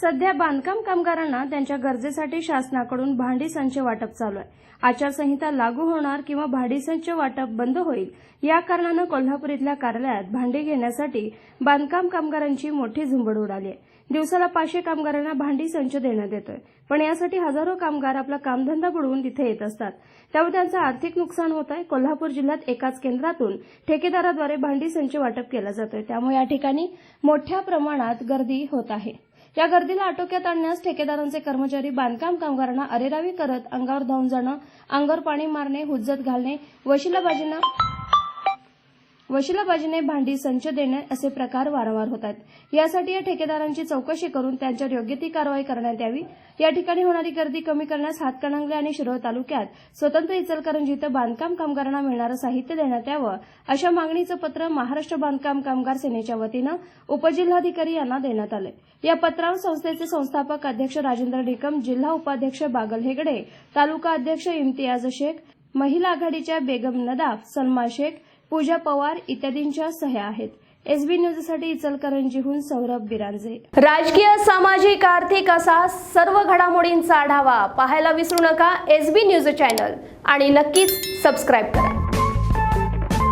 सध्या बांधकाम कामगारांना त्यांच्या गरजेसाठी शासनाकडून भांडी संच वाटप चालू आहे. आचारसंहिता लागू होणार किंवा भांडी संच वाटप बंद होईल या कारणानं कोल्हापूर इथल्या कार्यालयात भांडी घेण्यासाठी बांधकाम कामगारांची मोठी झुंबड उडाली आहे. दिवसाला पाचशे कामगारांना भांडी संच देण्यात येतोय. पण यासाठी हजारो कामगार आपला कामधंदा बुडवून तिथे येत असतात. त्यामुळे त्यांचं आर्थिक नुकसान होत आहे. कोल्हापूर जिल्ह्यात एकाच केंद्रातून ठेकेदाराद्वारे भांडी संच वाटप केला जातोय. त्यामुळे या ठिकाणी मोठ्या प्रमाणात गर्दी होत आहे. या गर्दीला आटोक्यात आणण्यास ठेकेदारांचे कर्मचारी बांधकाम कामगारांना अरेरावी करत अंगावर धावून जाणं अंगावर पाणी मारणे हुज्जत घालणे वशिलाबाजीनं वशिलाबाजीने भांडी संच देणे असे प्रकार वारंवार होतात यासाठी या ठेकेदारांची चौकशी करून त्यांच्यावर योग्य ती कारवाई करण्यात यावी. या ठिकाणी होणारी गर्दी कमी करण्यास हातकणंगले आणि शिरोळ तालुक्यात स्वतंत्र इचलकरंजी इथं बांधकाम कामगारांना मिळणारं साहित्य देण्यात यावं अशा मागणीचं पत्र महाराष्ट्र बांधकाम कामगार सेनेच्या वतीनं उपजिल्हाधिकारी यांना देण्यात आलं या पत्रावर संस्थेचे संस्थापक अध्यक्ष राजेंद्र निकम जिल्हा उपाध्यक्ष बागल हेगडे तालुका अध्यक्ष इम्तियाज शेख महिला आघाडीच्या बेगम नदाफ सलमा शेख पूजा पवार इत्यादींच्या सह्या आहेत. एसबी न्यूजसाठी इचलकरंजीहून सौरभ बिरांजे. राजकीय सामाजिक आर्थिक असा सर्व घडामोडींचा आढावा पाहायला विसरू नका एस बी न्यूज चॅनल. आणि नक्कीच सबस्क्राईब करा.